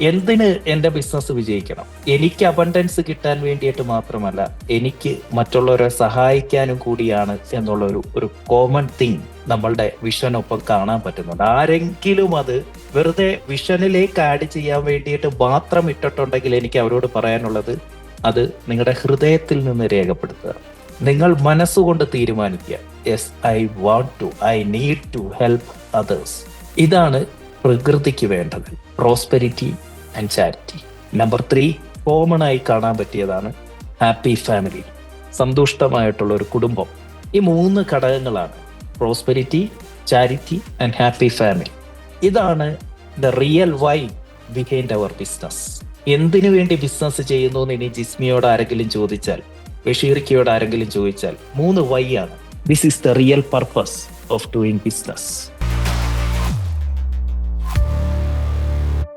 എന്തിന് എന്റെ ബിസിനസ് വിജയിക്കണം? എനിക്ക് അബണ്ടൻസ് കിട്ടാൻ വേണ്ടിയിട്ട് മാത്രമല്ല എനിക്ക് മറ്റുള്ളവരെ സഹായിക്കാനും കൂടിയാണ് എന്നുള്ള ഒരു ഒരു കോമൺ തിങ് നമ്മളുടെ വിഷനൊപ്പം കാണാൻ പറ്റുന്നുണ്ട്. ആരെങ്കിലും അത് വെറുതെ വിഷനിലേക്ക് ആഡ് ചെയ്യാൻ വേണ്ടിയിട്ട് മാത്രം ഇട്ടിട്ടുണ്ടെങ്കിൽ എനിക്ക് അവരോട് പറയാനുള്ളത് അത് നിങ്ങളുടെ ഹൃദയത്തിൽ നിന്ന് രേഖപ്പെടുത്തുക. നിങ്ങൾ മനസ്സുകൊണ്ട് തീരുമാനിക്കുക. Yes I want to I need to help others ഇതാണ് പ്രകൃതിക്ക് വേണ്ടത്. Prosperity and charity number three common ആയി കാണാൻ പറ്റിയതാണ് ഹാപ്പി ഫാമിലി സന്തുഷ്ടമായിട്ടുള്ള ഒരു കുടുംബം. ഈ മൂന്ന് ഘടകങ്ങളാണ് prosperity charity and happy family ഇതാണ് the real why behind our business എന്തിനു വേണ്ടി ബിസിനസ് ചെയ്യുന്നു എന്ന് ഇനി ജിസ്മിയോട് ആരെങ്കിലും ചോദിച്ചാൽ ബഷീർക്കിയോട് ആരെങ്കിലും ചോദിച്ചാൽ മൂന്ന് വൈ ആണ്. This is the real purpose of doing business